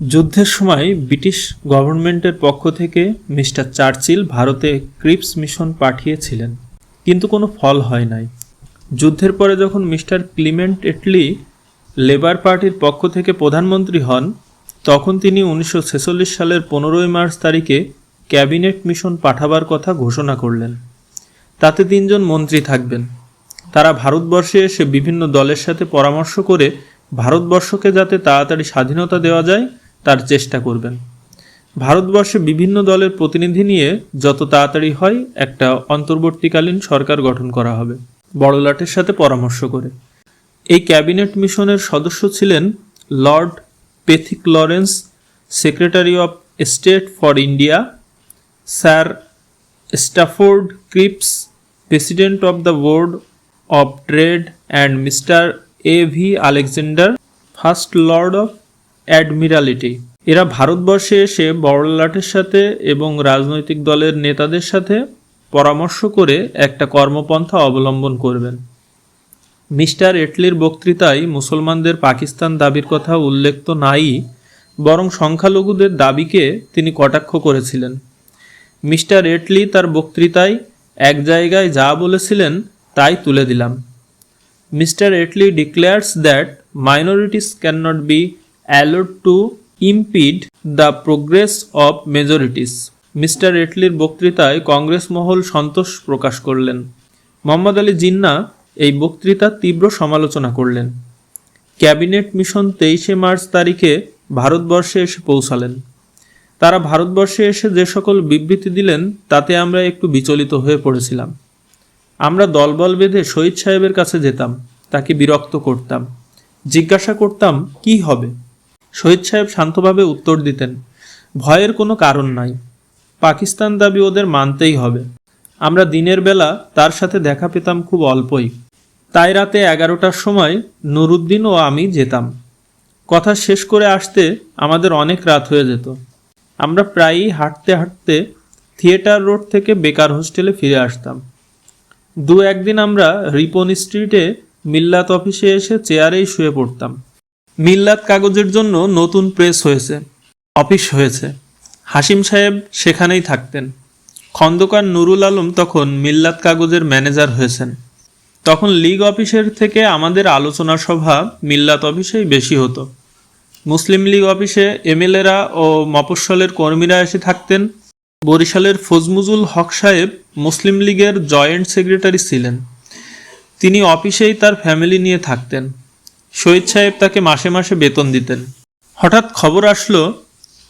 যুদ্ধের সময় ব্রিটিশ গভর্নমেন্টের পক্ষ থেকে মিস্টার চার্চিল ভারতে ক্রিপস মিশন পাঠিয়েছিলেন, কিন্তু কোনো ফল হয় নাই। যুদ্ধের পরে যখন মিস্টার ক্লিমেন্ট এটলি লেবার পার্টির পক্ষ থেকে প্রধানমন্ত্রী হন, তখন তিনি উনিশশো ছেচল্লিশ সালের পনেরোই মার্চ তারিখে ক্যাবিনেট মিশন পাঠাবার কথা ঘোষণা করলেন। তাতে তিনজন মন্ত্রী থাকবেন। তারা ভারতবর্ষে এসে বিভিন্ন দলের সাথে পরামর্শ করে ভারতবর্ষকে যাতে তাড়াতাড়ি স্বাধীনতা দেওয়া যায় তার চেষ্টা করবেন। ভারতবর্ষে বিভিন্ন দলের প্রতিনিধি নিয়ে যত তাড়াতাড়ি হয় একটা অন্তর্বর্তীকালীন সরকার গঠন করা হবে। বড়লাটের সাথে পরামর্শ করে। এই ক্যাবিনেট মিশনের সদস্য ছিলেন lord Pethick Lawrence, secretary of state for India, sir Stafford Cripps, president of the board of trade, and mister A V Alexander, first lord of admiralty. এরা ভারতবর্ষে এসে বড়লাটের সাথে এবং রাজনৈতিক দলের নেতাদের সাথে পরামর্শ করে একটা কর্মপন্থা অবলম্বন করবেন মিস্টার এটলির বক্তৃতায় মুসলমানদের পাকিস্তান দাবির কথা উল্লেখ তো নাই বরং সংখ্যালঘুদের দাবিকে তিনি কটাক্ষ করেছিলেন মিস্টার এটলি তার বক্তৃতায়, এক জায়গায় যা বলেছিলেন, তাই তুলে দিলাম Mr. Etley declares that minorities cannot be allowed to impede the progress of majorities mister এটলির বক্তৃতায় কংগ্রেস মহল সন্তোষ প্রকাশ করলেন। মোহাম্মদ আলী জিন্না এই বক্তৃতার তীব্র সমালোচনা করলেন। ক্যাবিনেট মিশন তেইশে মার্চ তারিখে ভারতবর্ষে এসে পৌঁছালেন। তারা ভারতবর্ষে এসে যে সকল বিবৃতি দিলেন, তাতে আমরা একটু বিচলিত হয়ে পড়েছিলাম। আমরা দলবল বেঁধে শহীদ সাহেবের কাছে যেতাম, তাকে বিরক্ত করতাম। জিজ্ঞাসা করতাম, কি হবে? শহীদ সাহেব শান্তভাবে উত্তর দিতেন, ভয়ের কোনো কারণ নাই। পাকিস্তান দাবি ওদের মানতেই হবে। আমরা দিনের বেলা তার সাথে দেখা পেতাম খুব অল্পই। তাই রাতে এগারোটার সময় নুরুদ্দিন ও আমি যেতাম। কথা শেষ করে আসতে আমাদের অনেক রাত হয়ে যেত। আমরা প্রায়ই হাঁটতে হাঁটতে থিয়েটার রোড থেকে বেকার হোস্টেলে ফিরে আসতাম। দু একদিন আমরা রিপন স্ট্রিটে মিল্লাত অফিসে এসে চেয়ারেই শুয়ে পড়তাম। মিল্লাত কাগজের জন্য নতুন প্রেস হয়েছে, অফিস হয়েছে। হাসিম সাহেব সেখানেই থাকতেন। খন্দকার নুরুল আলম তখন মিল্লাত কাগজের ম্যানেজার হয়েছেন। তখন লীগ অফিসের থেকে আমাদের আলোচনা সভা মিল্লাত অফিসেই বেশি হতো। মুসলিম লীগ অফিসে এমএলএরা ও মফস্বলের কর্মীরা এসে থাকতেন। বরিশালের ফজমুজুল হক সাহেব মুসলিম লীগের জয়েন্ট সেক্রেটারি ছিলেন। তিনি অফিসেই তার ফ্যামিলি নিয়ে থাকতেন। শহীদ সাহেব তাকে মাসে মাসে বেতন দিতেন। হঠাৎ খবর আসলো,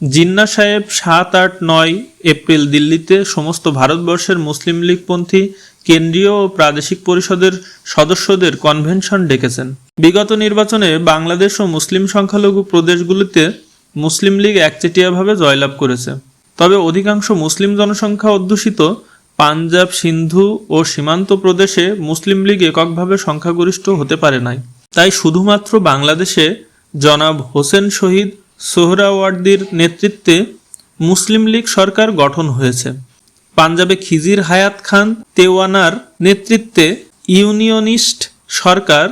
জিন্না সাহেব সাত আট নয় এপ্রিল দিল্লিতে সমস্ত ভারতবর্ষের মুসলিম লীগপন্থী, কেন্দ্রীয় ও প্রাদেশিক পরিষদের সদস্যদের কনভেনশন ডেকেছেন। বিগত নির্বাচনে বাংলাদেশ ও মুসলিম সংখ্যালঘু প্রদেশগুলিতে মুসলিম লীগ একচেটিয়াভাবে জয়লাভ করেছে। তবে অধিকাংশ মুসলিম জনসংখ্যা অধ্যুষিত পাঞ্জাব, সিন্ধু ও সীমান্ত প্রদেশে মুসলিম লীগ এককভাবে সংখ্যাগরিষ্ঠ হতে পারে নাই। তাই শুধুমাত্র বাংলাদেশে জনাব হোসেন শহীদ সোহরাওয়ার্দির নেতৃত্বে মুসলিম লীগ সরকার গঠন হয়েছে। পাঞ্জাবে খিজির হায়াত খান তেওয়ানার নেতৃত্বে ইউনিয়নিস্ট সরকার,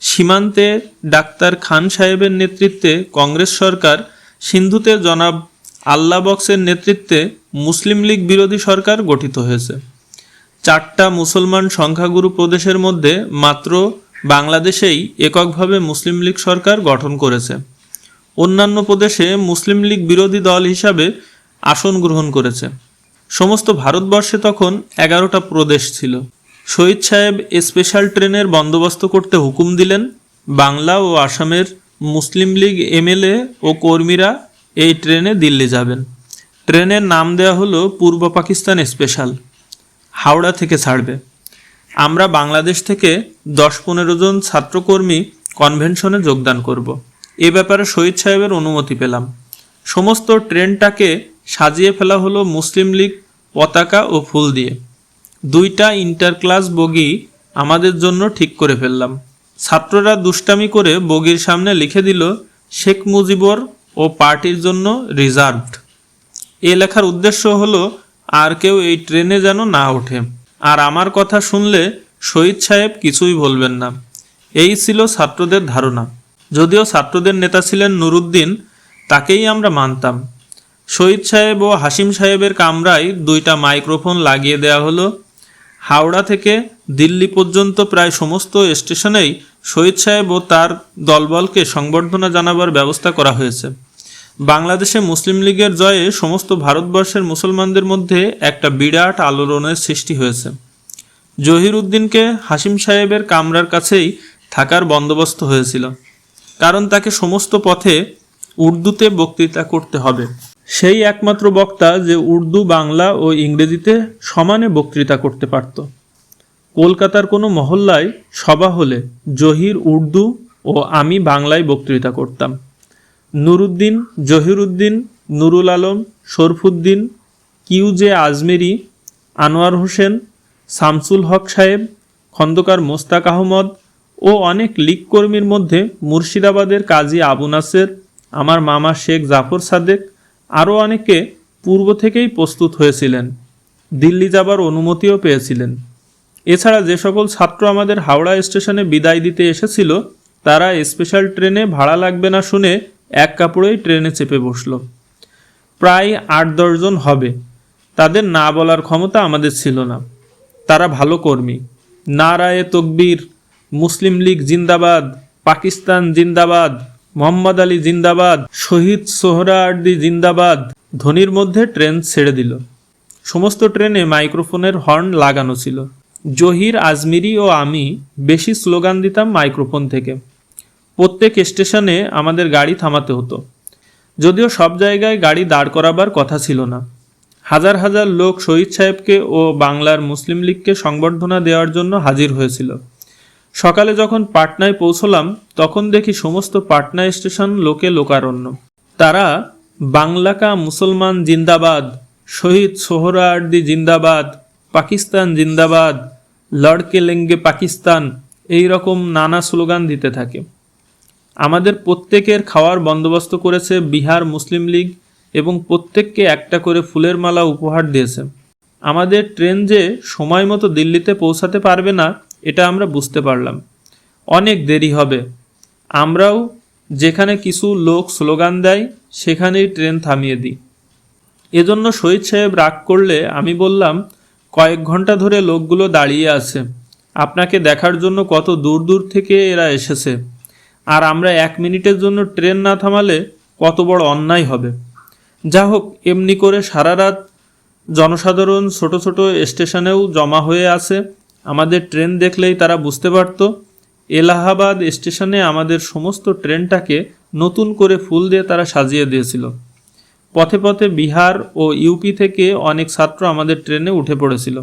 সীমান্তে ডাক্তার খান সাহেবের নেতৃত্বে কংগ্রেস সরকার, সিন্ধুতে জনাব আল্লাহ বক্সের নেতৃত্বে মুসলিম লীগ বিরোধী সরকার গঠিত হয়েছে। চারটা মুসলমান সংখ্যাগুরু প্রদেশের মধ্যে মাত্র বাংলাদেশেই এককভাবে মুসলিম লীগ সরকার গঠন করেছে। অন্যান্য প্রদেশে মুসলিম লীগ বিরোধী দল হিসাবে আসন গ্রহণ করেছে। সমস্ত ভারতবর্ষে তখন এগারোটা প্রদেশ ছিল। শহীদ সাহেব স্পেশাল ট্রেনের বন্দোবস্ত করতে হুকুম দিলেন। বাংলা ও আসামের মুসলিম লীগ এমএলএ ও কর্মীরা এই ট্রেনে দিল্লি যাবেন। ট্রেনের নাম দেওয়া হলো পূর্ব পাকিস্তান স্পেশাল। হাওড়া থেকে ছাড়বে। আমরা বাংলাদেশ থেকে দশ পনেরো জন ছাত্রকর্মী কনভেনশনে যোগদান করব। এ ব্যাপারে শহীদ সাহেবের অনুমতি পেলাম। সমস্ত ট্রেনটাকে সাজিয়ে ফেলা হলো মুসলিম লীগ পতাকা ও ফুল দিয়ে। দুইটা ইন্টার ক্লাস বগি আমাদের জন্য ঠিক করে ফেললাম। ছাত্ররা দুষ্টামি করে বগির সামনে লিখে দিল, শেখ মুজিবর ও পার্টির জন্য রিজার্ভড এ লেখার উদ্দেশ্য হলো, আর কেউ এই ট্রেনে যেন না ওঠে। আর আমার কথা শুনলে শহীদ সাহেব কিছুই বলবেন না। এই ছিল ছাত্রদের ধারণা। যদিও ছাত্রদের নেতা ছিলেন নুরুদ্দিন, তাকেই আমরা মানতাম। শহীদ সাহেব ও হাসিম সাহেবের কামরায় দুইটা মাইক্রোফোন লাগিয়ে দেওয়া হলো। হাওড়া থেকে দিল্লি পর্যন্ত প্রায় সমস্ত স্টেশনেই শহীদ সাহেব ও তার দলবলকে সংবর্ধনা জানাবার ব্যবস্থা করা হয়েছে। বাংলাদেশে মুসলিম লীগের জয়ে সমস্ত ভারতবর্ষের মুসলমানদের মধ্যে একটা বিরাট আলোড়নের সৃষ্টি হয়েছে। জহির উদ্দিনকে হাসিম সাহেবের কামরার কাছেই থাকার বন্দোবস্ত হয়েছিল, কারণ তাকে সমস্ত পথে উর্দুতে বক্তৃতা করতে হবে। সেই একমাত্র বক্তা যে উর্দু, বাংলা ও ইংরেজিতে সমানে বক্তৃতা করতে পারত। কলকাতার কোনো মহল্লায় সভা হলে জহির উর্দু ও আমি বাংলায় বক্তৃতা করতাম। নুরুদ্দিন, জহিরুদ্দিন, নুরুল আলম, শরফুদ্দিন, কিউজে আজমেরি, আনোয়ার হোসেন, শামসুল হক সাহেব, খন্দকার মোস্তাক আহমদ ও অনেক লীগ কর্মীর মধ্যে মুর্শিদাবাদের কাজী আবু নাসের, আমার মামা শেখ জাফর সাদেক আরও অনেকে পূর্ব থেকেই প্রস্তুত হয়েছিলেন। দিল্লি যাবার অনুমতিও পেয়েছিলেন। এছাড়া যে সকল ছাত্র আমাদের হাওড়া স্টেশনে বিদায় দিতে এসেছিল, তারা স্পেশাল ট্রেনে ভাড়া লাগবে না শুনে এক কাপড়েই ট্রেনে চেপে বসল। প্রায় আট দশজন হবে। তাদের না বলার ক্ষমতা আমাদের ছিল না। তারা ভালো কর্মী। নারায়ে তকবীর, মুসলিম লীগ জিন্দাবাদ, পাকিস্তান জিন্দাবাদ, মোহাম্মদ আলী জিন্দাবাদ, শহীদ সোহরাওয়ার্দী জিন্দাবাদ ধ্বনির মধ্যে ট্রেন ছেড়ে দিল। সমস্ত ট্রেনে মাইক্রোফোনের হর্ন লাগানো ছিল। জহির আজমিরি ও আমি বেশি স্লোগান দিতাম মাইক্রোফোন থেকে। প্রত্যেক স্টেশনে আমাদের গাড়ি থামাতে হতো। যদিও সব জায়গায় গাড়ি দাঁড় করাবার কথা ছিল না। হাজার হাজার লোক শহীদ সাহেবকে ও বাংলার মুসলিম লীগকে সংবর্ধনা দেওয়ার জন্য হাজির হয়েছিল। সকালে যখন পাটনায় পৌঁছলাম, তখন দেখি সমস্ত পাটনা স্টেশন লোকে লোকারণ্য। তারা বাংলাকা মুসলমান জিন্দাবাদ, শহীদ সোহরাওয়ার্দী জিন্দাবাদ, পাকিস্তান জিন্দাবাদ, লড়কে লেঙ্গে পাকিস্তান এই রকম নানা স্লোগান দিতে থাকে। আমাদের প্রত্যেকের খাওয়ার বন্দোবস্ত করেছে বিহার মুসলিম লীগ এবং প্রত্যেককে একটা করে ফুলের মালা উপহার দিয়েছে। আমাদের ট্রেন যে সময় মতো দিল্লিতে পৌঁছাতে পারবে না, এটা আমরা বুঝতে পারলাম। অনেক দেরি হবে। আমরাও যেখানে কিছু লোক স্লোগান দেয়, সেখানেই ট্রেন থামিয়ে দিই। এজন্য শহীদ সাহেব রাগ করলে আমি বললাম, কয়েক ঘণ্টা ধরে লোকগুলো দাঁড়িয়ে আছে। আপনাকে দেখার জন্য কত দূর দূর থেকে এরা এসেছে। আর আমরা এক মিনিটের জন্য ট্রেন না থামালে কত বড় অন্যায় হবে। যা হোক এমনি করে সারা রাত জনসাধারণ ছোট ছোট স্টেশনেও জমা হয়ে আছে। আমাদের ট্রেন দেখলেই তারা বুঝতে পারত, এলাহাবাদ স্টেশনে আমাদের সমস্ত ট্রেনটাকে নতুন করে ফুল দিয়ে তারা সাজিয়ে দিয়েছিল। পথে পথে বিহার ও ইউপি থেকে অনেক ছাত্র আমাদের ট্রেনে উঠে পড়েছিল।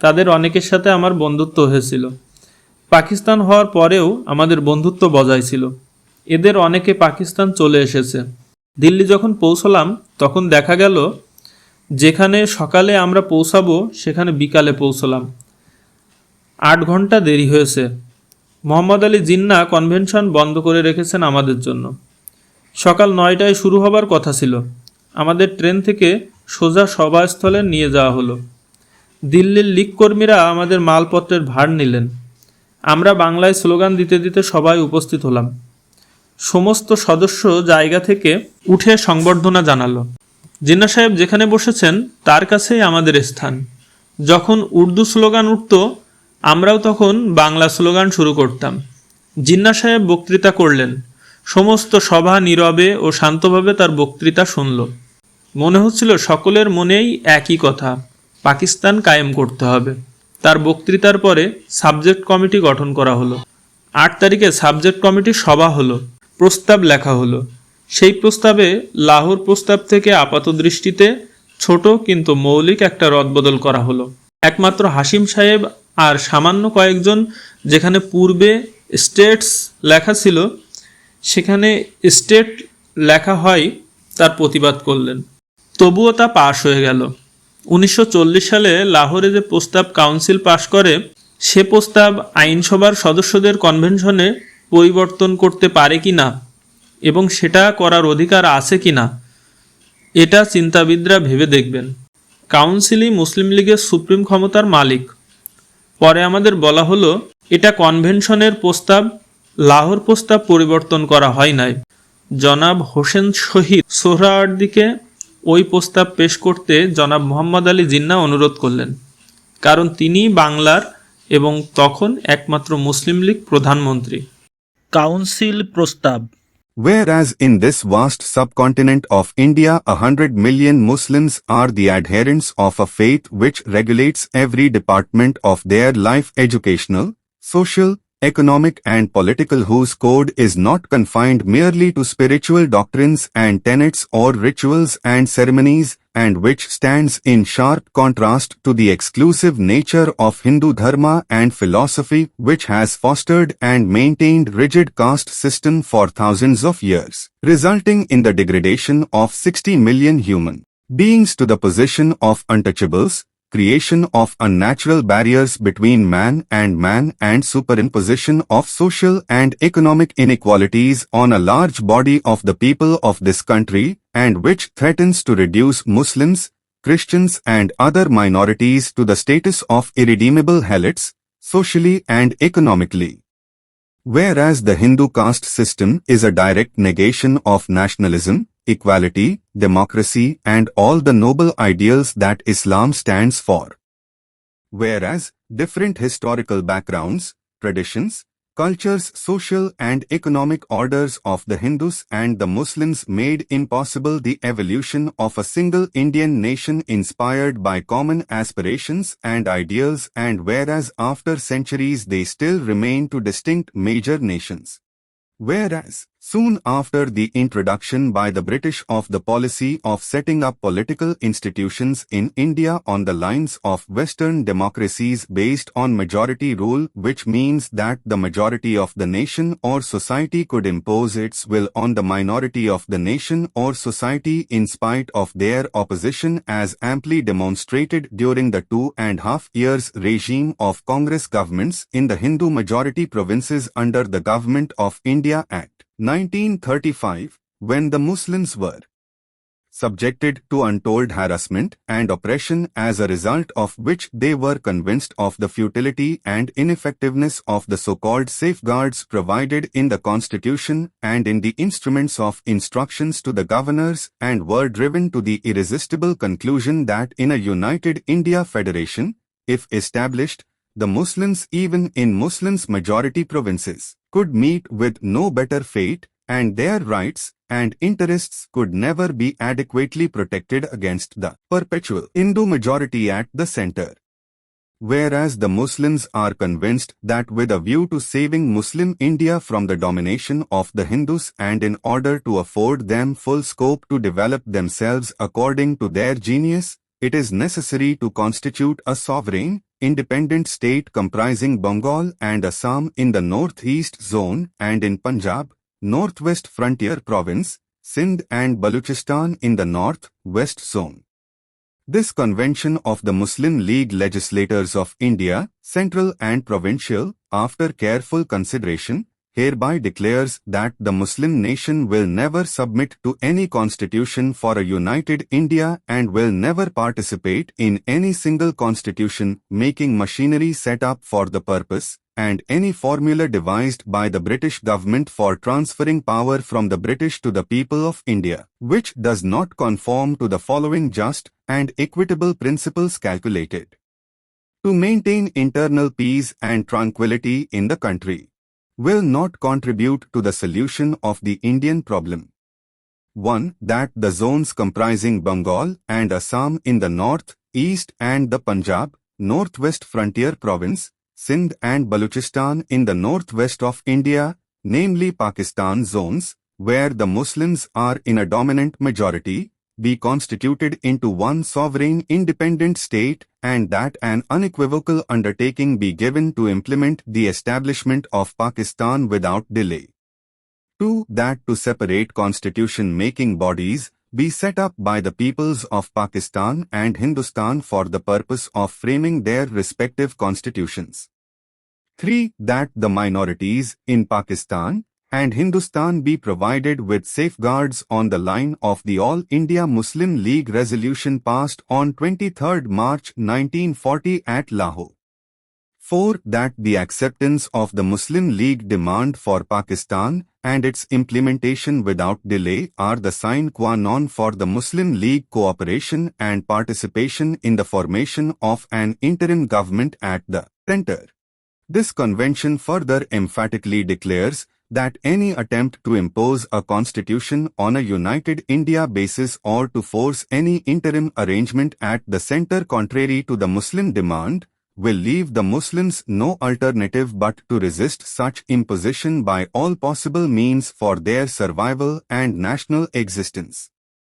তাদের অনেকের সাথে আমার বন্ধুত্ব হয়েছিল। পাকিস্তান হওয়ার পরেও আমাদের বন্ধুত্ব বজায় ছিল। এদের অনেকে পাকিস্তান চলে এসেছে। দিল্লি যখন পৌঁছলাম, তখন দেখা গেল, যেখানে সকালে আমরা পৌঁছাবো, সেখানে বিকালে পৌঁছলাম। আট ঘণ্টা দেরি হয়েছে। মোহাম্মদ আলী জিন্না কনভেনশন বন্ধ করে রেখেছেন আমাদের জন্য। সকাল নয়টায় শুরু হবার কথা ছিল। আমাদের ট্রেন থেকে সোজা সভাস্থলে নিয়ে যাওয়া হলো। দিল্লির লীগ কর্মীরা আমাদের মালপত্রের ভার নিলেন। আমরা বাংলায় স্লোগান দিতে দিতে সবাই উপস্থিত হলাম। সমস্ত সদস্য জায়গা থেকে উঠে সংবর্ধনা জানালো। জিন্না সাহেব যেখানে বসেছেন, তার কাছেই আমাদের স্থান। যখন উর্দু স্লোগান উঠত, আমরাও তখন বাংলা স্লোগান শুরু করতাম। জিন্না সাহেব বক্তৃতা করলেন। সমস্ত সভা নীরবে ও শান্তভাবে তার বক্তৃতা শুনল। মনে হচ্ছিল সকলের মনেই একই কথা, পাকিস্তান কায়েম করতে হবে। তার বক্তৃতার পরে সাবজেক্ট কমিটি গঠন করা হলো। আট তারিখে সাবজেক্ট কমিটির সভা হলো, প্রস্তাব লেখা হলো। সেই প্রস্তাবে লাহোর প্রস্তাব থেকে আপাত দৃষ্টিতে ছোট কিন্তু মৌলিক একটা রদবদল করা হলো। একমাত্র হাসিম সাহেব আর সামান্য কয়েকজন যেখানে পূর্বে স্টেটস লেখা ছিল, সেখানে স্টেট লেখা হয় তার প্রতিবাদ করলেন। তবুও তা পাশ হয়ে গেল। উনিশশো চল্লিশ সালে লাহোরে যে প্রস্তাব কাউন্সিল পাশ করে, সে প্রস্তাব আইনসভার সদস্যদের কনভেনশনে পরিবর্তন করতে পারে কি না এবং সেটা করার অধিকার আছে কি না, এটা চিন্তাবিদরা ভেবে দেখবেন। কাউন্সিলই মুসলিম লীগের সুপ্রিম ক্ষমতার মালিক। পরে আমাদের বলা হলো, এটা কনভেনশনের প্রস্তাব, লাহোর প্রস্তাব পরিবর্তন করা হয় নাই। জনাব হোসেন শহীদ সোহরাওয়ার্দীকে ওই প্রস্তাব পেশ করতে জনাব মোহাম্মদ আলী জিন্না অনুরোধ করলেন কারণ তিনি বাংলার এবং তখন একমাত্র মুসলিম লীগ প্রধানমন্ত্রী কাউন্সিল প্রস্তাব Whereas in this vast subcontinent of India a hundred million Muslims are the adherents of a faith which regulates every department of their life educational, social, economic and political whose code is not confined merely to spiritual doctrines and tenets or rituals and ceremonies and which stands in sharp contrast to the exclusive nature of Hindu dharma and philosophy which has fostered and maintained rigid caste system for thousands of years, resulting in the degradation of 60 million human beings to the position of untouchables, creation of unnatural barriers between man and man and superimposition of social and economic inequalities on a large body of the people of this country and which threatens to reduce Muslims, Christians and other minorities to the status of irredeemable helots, socially and economically. Whereas the Hindu caste system is a direct negation of nationalism, equality, democracy and all the noble ideals that Islam stands for. Whereas different historical backgrounds, traditions, cultures, social and economic orders of the Hindus and the Muslims made impossible the evolution of a single Indian nation inspired by common aspirations and ideals and whereas after centuries they still remain two distinct major nations. Whereas, soon after the introduction by the British of the policy of setting up political institutions in India on the lines of Western democracies based on majority rule which means that the majority of the nation or society could impose its will on the minority of the nation or society in spite of their opposition as amply demonstrated during the two and half years regime of Congress governments in the Hindu majority provinces under the Government of India Act 1935 when the Muslims were subjected to untold harassment and oppression as a result of which they were convinced of the futility and ineffectiveness of the so-called safeguards provided in the constitution and in the instruments of instructions to the governors and were driven to the irresistible conclusion that in a united India federation, if established, the Muslims even in Muslims majority provinces could meet with no better fate and their rights and interests could never be adequately protected against the perpetual Hindu majority at the center. Whereas the Muslims are convinced that with a view to saving Muslim India from the domination of the Hindus and in order to afford them full scope to develop themselves according to their genius, it is necessary to constitute a sovereign, independent state comprising Bengal and Assam in the northeast zone and in Punjab, northwest frontier province, Sindh and Baluchistan in the north-west zone. This convention of the Muslim League legislators of India, central and provincial, after careful consideration, hereby declares that the Muslim nation will never submit to any constitution for a united India and will never participate in any single constitution making machinery set up for the purpose, and any formula devised by the British government for transferring power from the British to the people of India, which does not conform to the following just and equitable principles calculated. To maintain internal peace and tranquility in the country will not contribute to the solution of the Indian problem. 1. That the zones comprising Bengal and Assam in the north, east and the Punjab, northwest frontier province, Sindh and Baluchistan in the northwest of India, namely Pakistan zones, where the Muslims are in a dominant majority, be constituted into one sovereign independent state and that an unequivocal undertaking be given to implement the establishment of Pakistan without delay. 2. That to separate constitution-making bodies be set up by the peoples of Pakistan and Hindustan for the purpose of framing their respective constitutions. 3. That the minorities in Pakistan and Hindustan be provided with safeguards on the line of the All India Muslim League resolution passed on 23 March 1940 at Lahore. 4. That the acceptance of the Muslim League demand for Pakistan and its implementation without delay are the sine qua non for the Muslim League cooperation and participation in the formation of an interim government at the center. This convention further emphatically declares that any attempt to impose a constitution on a united India basis or to force any interim arrangement at the center contrary to the Muslim demand will leave the Muslims no alternative but to resist such imposition by all possible means for their survival and national existence.